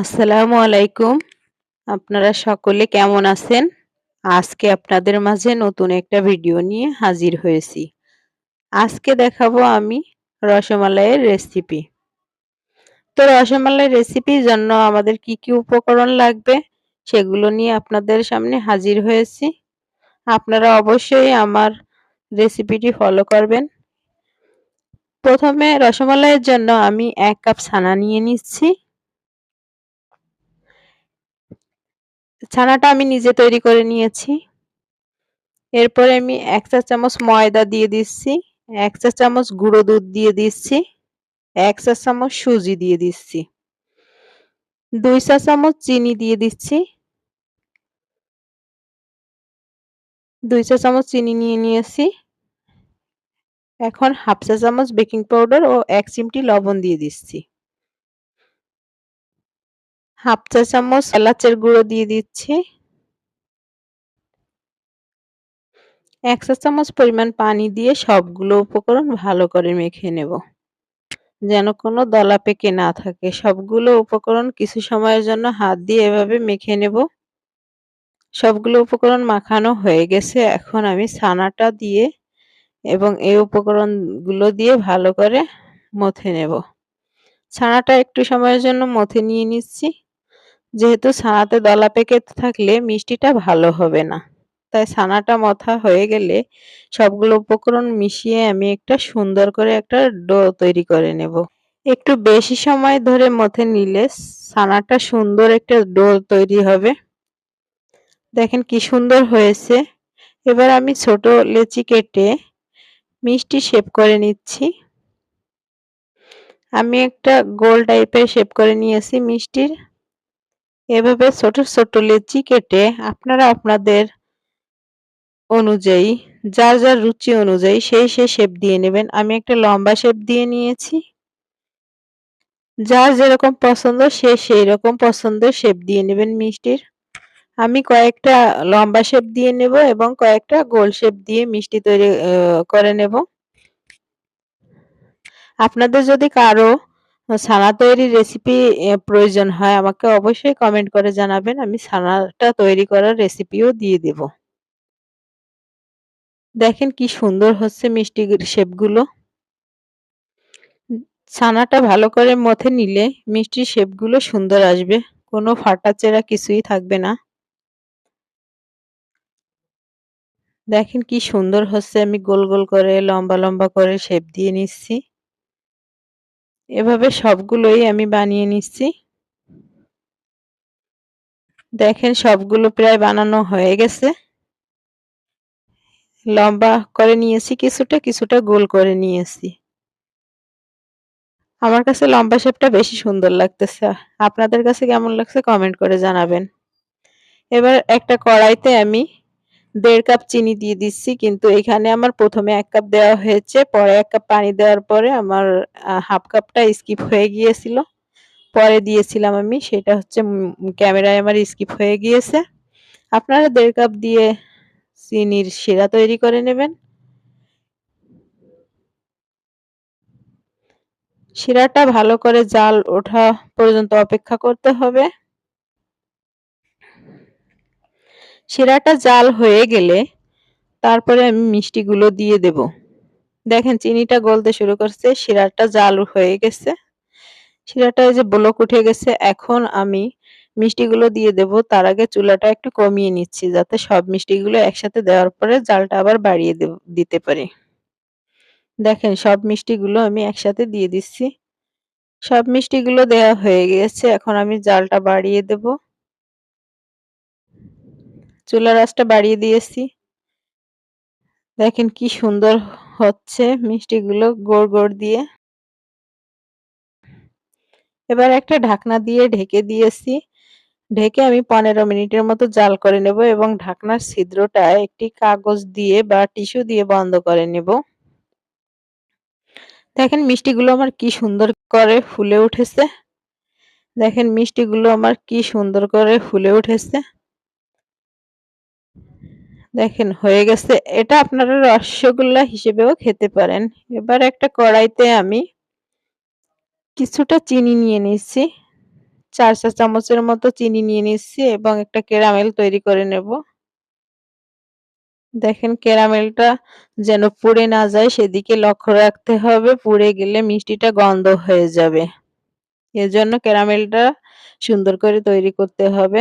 আসসালামু আলাইকুম। আপনারা সকলে কেমন আছেন? আজকে আপনাদের মাঝে নতুন একটা ভিডিও নিয়ে হাজির হয়েছি। আজকে দেখাবো আমি রসমালাইয়ের রেসিপি। তো রসমালাই রেসিপির জন্য আমাদের কি কি উপকরণ লাগবে সেগুলো নিয়ে আপনাদের সামনে হাজির হয়েছি। আপনারা অবশ্যই আমার রেসিপিটি ফলো করবেন। প্রথমে রসমালাইয়ের জন্য আমি এক কাপ ছানা নিয়ে নিচ্ছি। ছানাটা আমি নিজে তৈরি করে নিয়েছি। এরপরে আমি এক চা চামচ ময়দা দিয়ে দিচ্ছি, এক চা চামচ গুঁড়ো দুধ দিয়ে দিচ্ছি, এক চা চামচ সুজি দিয়ে দিচ্ছি, দুই চা চামচ চিনি দিয়ে দিচ্ছি, দুই চা চামচ চিনি নিয়ে নিয়েছি, এখন হাফ চা চামচ বেকিং পাউডার ও এক চিমটি লবণ দিয়ে দিচ্ছি। হাফ চা চামচ এলাচের গুঁড়ো দিয়ে দিচ্ছি। এক চা চামচ পরিমাণ পানি দিয়ে সবগুলো উপকরণ ভালো করে মেখে নেব। যেন কোনো দলা পেকে না থাকে। সবগুলো উপকরণ কিছু সময়ের জন্য হাত দিয়ে এভাবে মেখে নেব। সবগুলো উপকরণ মাখানো হয়ে গেছে। এখন আমি ছানাটা দিয়ে এবং এই উপকরণগুলো দিয়ে ভালো করে মথে নেব। ছানাটা একটু সময়ের জন্য মথে নিয়ে নিচ্ছি। যেহেতু ছানাতে দলা পেকে থাকলে মিষ্টিটা ভালো হবে না। তাই ছানাটা মথা হয়ে গেলে সবগুলো উপকরণ মিশিয়ে আমি একটা সুন্দর করে একটা ডো তৈরি করে নেব। একটু বেশি সময় ধরে মথে নিলে ছানাটা সুন্দর একটা ডো তৈরি হবে। দেখেন কি সুন্দর হয়েছে। এবার আমি ছোট লেচি কেটে মিষ্টি শেপ করে নিচ্ছি। আমি একটা গোল টাইপের শেপ করে নিয়েছি মিষ্টির। এভাবে ছোট ছোট লেচি কেটে আপনারা আপনাদের অনুযায়ী, যার যার রুচি অনুযায়ী সেই সেই শেপ দিয়ে নেবেন। আমি একটা লম্বা শেপ দিয়ে নিয়েছি। যার যেরকম পছন্দ, সে সেই রকম পছন্দের শেপ দিয়ে নেবেন মিষ্টির। আমি কয়েকটা লম্বা শেপ দিয়ে নেব এবং কয়েকটা গোল শেপ দিয়ে মিষ্টি তৈরি করে নেব। আপনাদের যদি কারও ছানা তৈরির রেসিপি প্রয়োজন হয়, আমাকে অবশ্যই কমেন্ট করে জানাবেন, আমি ছানাটা তৈরি করার রেসিপিও দিয়ে দেব। দেখেন কি সুন্দর হচ্ছে মিষ্টি শেপগুলো। ছানাটা ভালো করে মথে নিলে মিষ্টির শেপগুলো সুন্দর আসবে, কোনো ফাটা চেরা কিছুই থাকবে না। দেখেন কি সুন্দর হচ্ছে, আমি গোল গোল করে লম্বা লম্বা করে শেপ দিয়ে নিচ্ছি। এভাবে সবগুলোই আমি বানিয়ে নিচ্ছি। দেখেন সবগুলো প্রায় বানানো হয়ে গেছে। লম্বা করে নিয়েছি কিছুটা কিছুটা গোল করে নিয়েছি। আমার কাছে লম্বা শেপটা বেশি সুন্দর লাগতেছে। আপনাদের কাছে কেমন লাগছে কমেন্ট করে জানাবেন। এবার একটা কড়াইতে আমি দেড় কাপ চিনি দিয়ে দিচ্ছি, কিন্তু এখানে আমার প্রথমে এক কাপ দেওয়া হয়েছে, পরে এক কাপ পানি দেওয়ার পরে আমার হাফ কাপটা স্কিপ হয়ে গিয়েছিল। পরে দিয়েছিলাম আমি, সেটা হচ্ছে ক্যামেরায় আমার স্কিপ হয়ে গিয়েছে। আপনারা দেড় কাপ দিয়ে চিনির শিরা তৈরি করে নেবেন। শিরাটা ভালো করে জাল ওঠা পর্যন্ত অপেক্ষা করতে হবে। শিরাটা জাল হয়ে গেলে তারপরে আমি মিষ্টিগুলো দিয়ে দেব। দেখেন চিনিটা গলতে শুরু করছে, শিরাটা জাল হয়ে গেছে। শিরাটা যে ব্লক উঠে গেছে, এখন আমি মিষ্টিগুলো দিয়ে দেব। তার আগে চুলাটা একটু কমিয়ে নিচ্ছি যাতে সব মিষ্টিগুলো একসাথে দেওয়ার পরে জালটা আবার বাড়িয়ে দিতে পারি। দেখেন সব মিষ্টিগুলো আমি একসাথে দিয়ে দিচ্ছি। সব মিষ্টিগুলো দেওয়া হয়ে গেছে, এখন আমি জালটা বাড়িয়ে দেব। চুলার আঁচটা বাড়িয়ে দিয়েছি। দেখেন কি সুন্দর হচ্ছে মিষ্টিগুলো গোড় গোড় দিয়ে। এবার একটা ঢাকনা দিয়ে ঢেকে দিয়েছি। ঢেকে আমি পনেরো মিনিটের মতো জাল করে নেব এবং ঢাকনার ছিদ্রটা একটি কাগজ দিয়ে বা টিস্যু দিয়ে বন্ধ করে নেব। দেখেন মিষ্টিগুলো আমার কি সুন্দর করে ফুলে উঠেছে। দেখেন মিষ্টিগুলো আমার কি সুন্দর করে ফুলে উঠেছে। দেখেন, হয়ে গেছে। এটা আপনারা রসগোল্লা হিসেবেও খেতে পারেন। এবার একটা কড়াইতে আমি কিছুটা চিনি নিয়ে নিচ্ছি চার চা চামচের মতো চিনি নিয়ে নিচ্ছি এবং একটা ক্যারামেল তৈরি করে নেব। দেখেন, ক্যারামেলটা যেন পুড়ে না যায়, সেদিকে লক্ষ্য রাখতে হবে। পুড়ে গেলে মিষ্টিটা গন্ধ হয়ে যাবে। এজন্য ক্যারামেলটা সুন্দর করে তৈরি করতে হবে।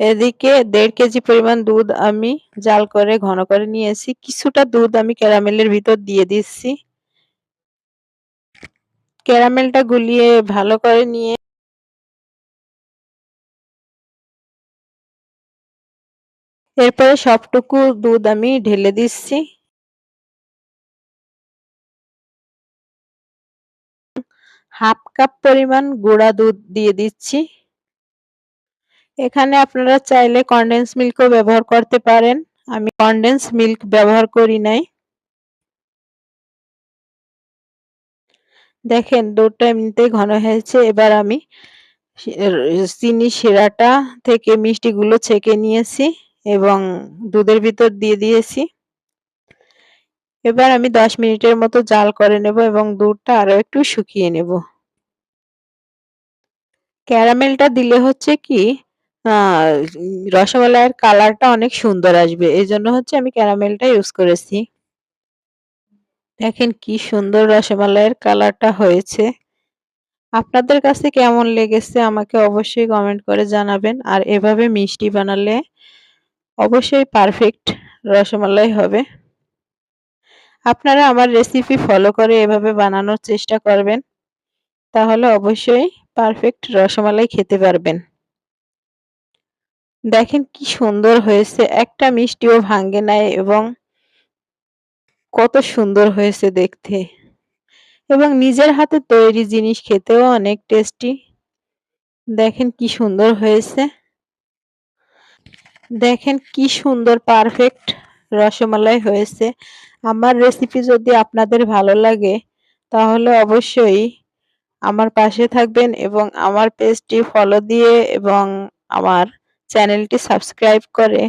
এদিকে দেড় কেজি পরিমাণ দুধ আমি জাল করে, ঘন করে নিয়েছি। কিছুটা দুধ আমি ক্যারামেলের ভিতর দিয়ে দিচ্ছি। ক্যারামেলটা গুলিয়ে ভালো করে নিয়ে এরপরে সবটুকু দুধ আমি ঢেলে দিচ্ছি। হাফ কাপ পরিমাণ গুঁড়া দুধ দিয়ে দিচ্ছি। এখানে আপনারা চাইলে কনডেন্স মিল্কও ব্যবহার করতে পারেন। আমি কনডেন্স মিল্ক ব্যবহার করি নাই। দেখেন, দুধটা এমনিতেই ঘন হয়েছে। এবার আমি চিনি শিরাটা থেকে মিষ্টিগুলো ছেঁকে নিয়েছি এবং দুধের ভিতর দিয়ে দিয়েছি। এবার আমি দশ মিনিটের মতো জাল করে নেব এবং দুধটা আরও একটু শুকিয়ে নেব। ক্যারামেলটা দিলে হচ্ছে কি রসমালাইয়ের কালারটা অনেক সুন্দর আসবে। এই জন্য হচ্ছে আমি ক্যারামেলটা ইউজ করেছি। দেখেন কি সুন্দর রসমালাইয়ের কালারটা হয়েছে। আপনাদের কাছে কেমন লেগেছে আমাকে অবশ্যই কমেন্ট করে জানাবেন। আর এভাবে মিষ্টি বানালে অবশ্যই পারফেক্ট রসমালাই হবে। আপনারা আমার রেসিপি ফলো করে এভাবে বানানোর চেষ্টা করবেন, তাহলে অবশ্যই পারফেক্ট রসমালাই খেতে পারবেন। দেখেন কি সুন্দর হয়েছে। একটা মিষ্টিও ভাঙ্গে নাই এবং কত সুন্দর হয়েছে দেখতে। এবং নিজের হাতে তৈরি জিনিস খেতেও অনেক টেস্টি দেখেন কি সুন্দর হয়েছে। দেখেন কি সুন্দর পারফেক্ট রসমালাই হয়েছে। আমার রেসিপি যদি আপনাদের ভালো লাগে, তাহলে অবশ্যই আমার পাশে থাকবেন এবং আমার পেজটি ফলো দিয়ে এবং আমার চ্যানেলটি সাবস্ক্রাইব করে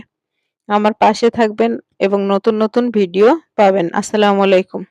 আমার পাশে থাকবেন এবং নতুন নতুন ভিডিও পাবেন। আসসালামু আলাইকুম।